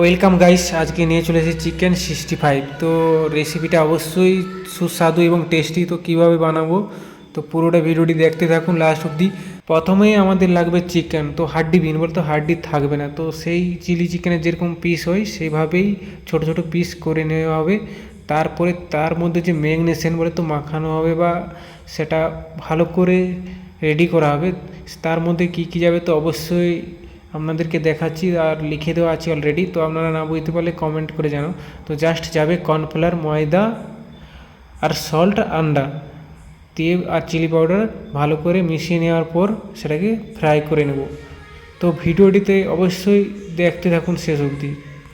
Welcome guys আজকে নিয়ে চলে এসেছি চিকেন সিক্সটি ফাইভ তো রেসিপিটা অবশ্যই সুস্বাদু এবং টেস্টি তো কীভাবে বানাবো? তো পুরোটা ভিডিওটি দেখতে থাকুন লাস্ট অবধি। প্রথমেই আমাদের লাগবে চিকেন তো হাড্ডি বিন, বলতে হাড্ডি থাকবে না। তো সেই চিলি চিকেনের যেরকম পিস হয়, সেইভাবেই ছোট ছোট পিস করে নেওয়া হবে। তারপরে তার মধ্যে যে ম্যাগনেশন বলে তো মাখানো হবে বা সেটা ভালো করে রেডি করা হবে। তার মধ্যে কি কি যাবে তো অবশ্যই আপনাদেরকে দেখাচ্ছি আর লিখে দেওয়া আছে অলরেডি তো আপনারা না বুঝতে পারলে কমেন্ট করে জানো তো জাস্ট যাবে কর্নফ্লাওয়ার ময়দা আর সল্ট আন্ডা। দিয়ে আর চিলি পাউডার ভালো করে মিশিয়ে নেওয়ার পর সেটাকে ফ্রাই করে নেব। তো ভিডিওটিতে অবশ্যই দেখতে থাকুন শেষ অবধি।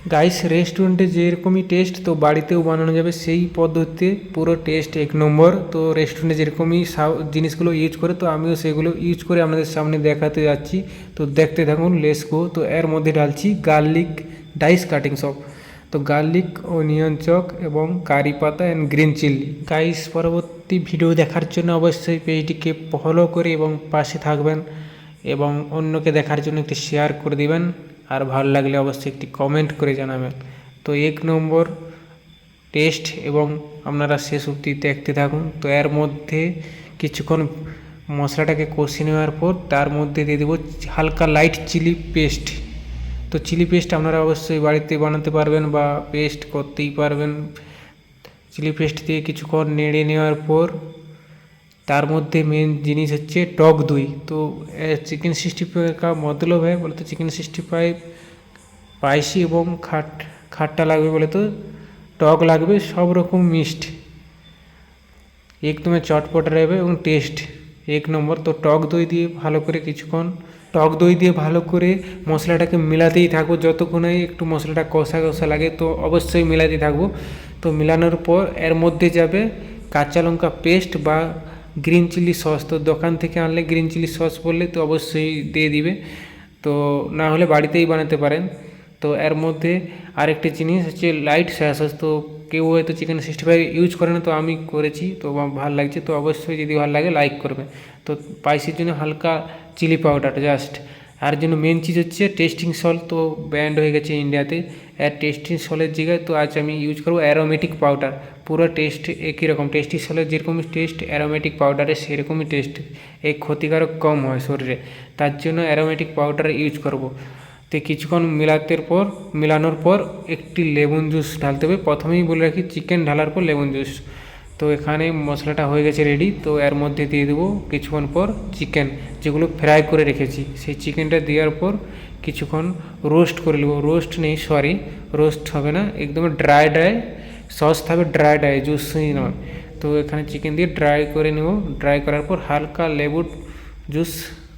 গাইস রেস্টুরেন্টে যেরকমই টেস্ট তো বাড়িতেও বানানো যাবে সেই পদ্ধতিতে পুরো টেস্ট এক নম্বর। তো রেস্টুরেন্টে যেরকমই জিনিসগুলো ইউজ করে, তো আমিও সেগুলো ইউজ করে আপনাদের সামনে দেখাতে যাচ্ছি। তো দেখতে থাকুন লেসকো তো এর মধ্যে ঢালছি গার্লিক ডাইস কাটিং সব তো গার্লিক অনিয়ন চক এবং কারি পাতা অ্যান্ড গ্রিন চিলি গাইস পরবর্তী ভিডিও দেখার জন্য অবশ্যই পেজটিকে ফলো করে এবং পাশে থাকবেন এবং অন্যকে দেখার জন্য একটি শেয়ার করে দিবেন। আর ভালো লাগলে অবশ্যই একটি কমেন্ট করে জানাবেন। তো এক নম্বর টেস্ট এবং আপনারা শেষ অবধি দেখতে থাকুন। তো এর মধ্যে কিছুক্ষণ মশলাটাকে কষিয়ে নেওয়ার পর তার মধ্যে দিয়ে দেবো হালকা লাইট চিলি পেস্ট তো চিলি পেস্ট আপনারা অবশ্যই বাড়িতে বানাতে পারবেন বা পেস্ট করতেই পারবেন। চিলি পেস্ট দিয়ে কিছুক্ষণ নেড়ে নেওয়ার পর তার মধ্যে মেন জিনিস হচ্ছে টক দই। তো চিকেন সিক্সটি ফাইভ কা মতলব হয় বলে তো চিকেন সিক্সটি ফাইভ স্পাইসি এবং খাট, খাট্টা লাগবে বলে তো, টক লাগবে, সব রকম মিষ্ট। একদমই চটপট रहবে এবং টেস্ট এক নম্বর, তো টক দই দিয়ে ভালো করে কিছুক্ষণ, টক দই দিয়ে ভালো করে মশলাটাকে মেলাতেই থাকব। যতক্ষণে একটু মশলাটা কষা কষা লাগে, তো অবশ্যই মেলাতেই থাকব। তো মেলানোর পর, এর মধ্যে যাবে কাঁচা লঙ্কা পেস্ট বা গ্রিন চিলি সস তো দোকান থেকে আনলে গ্রিন চিলি সস বললে তো অবশ্যই দিয়ে দিবে। তো না হলে বাড়িতেই বানাতে পারেন। তো এর মধ্যে আরেকটি জিনিস হচ্ছে লাইট সয়া সস তো কেউ হয়তো চিকেন সিক্সটি ফাইভ ইউজ করে না, তো আমি করেছি, তো ভালো লাগছে। তো অবশ্যই যদি ভালো লাগে লাইক করবে। তো স্পাইসির জন্য হালকা চিলি পাউডার জাস্ট আর জন্য মেন চিজ হচ্ছে টেস্টিং সল্ট তো ব্যান্ড হয়ে গেছে ইন্ডিয়াতে আর টেস্টিং সলের জায়গায় তো আজ আমি ইউজ করব অ্যারোমেটিক পাউডার পুরো টেস্ট একই রকম। টেস্টি সলের যেরকমই টেস্ট অ্যারোমেটিক পাউডারের সেরকমই টেস্ট এই ক্ষতিকারক কম হয় শরীরে। তার জন্য অ্যারোমেটিক পাউডার ইউজ করব। তো কিছুক্ষণ মেলাতে পর, মেলানোর পর একটি লেবুন জুস ঢালতে হবে। প্রথমেই বলে রাখি চিকেন ঢালার পর লেবুন জুস তো এখানে মশলাটা হয়ে গেছে রেডি তো এর মধ্যে দিয়ে দেবো কিছুক্ষণ পর চিকেন যেগুলো ফ্রাই করে রেখেছি। সেই চিকেনটা দেওয়ার পর কিছুক্ষণ রোস্ট করে নেব। রোস্ট নেই সরি রোস্ট হবে না, একদম ড্রাই ড্রাই সস থাকবে ড্রাই ড্রাই জুসই নয়। তো এখানে চিকেন দিয়ে ড্রাই করে নেব। ড্রাই করার পর হালকা লেবুর জুস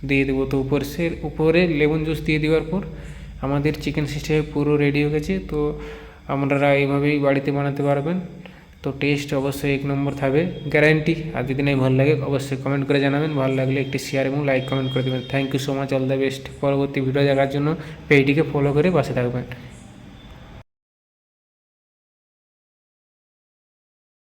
দিয়ে দেবো। তো উপর সে, উপরে লেবুন জুস দিয়ে দেওয়ার পর আমাদের চিকেন সিস্টেম পুরো রেডি হয়ে গেছে। তো আপনারা এইভাবেই বাড়িতে বানাতে পারবেন। তো টেস্ট অবশ্যই এক নম্বর থাকবে। গ্যারান্টি আর যদি নাই ভালো লাগে, অবশ্যই কমেন্ট করে জানাবেন। ভালো লাগলে একটি শেয়ার এবং লাইক কমেন্ট করে দেবেন। Thank you so much all the best পরবর্তী ভিডিও দেখার জন্য পেজটিকে ফলো করে পাশে থাকবেন।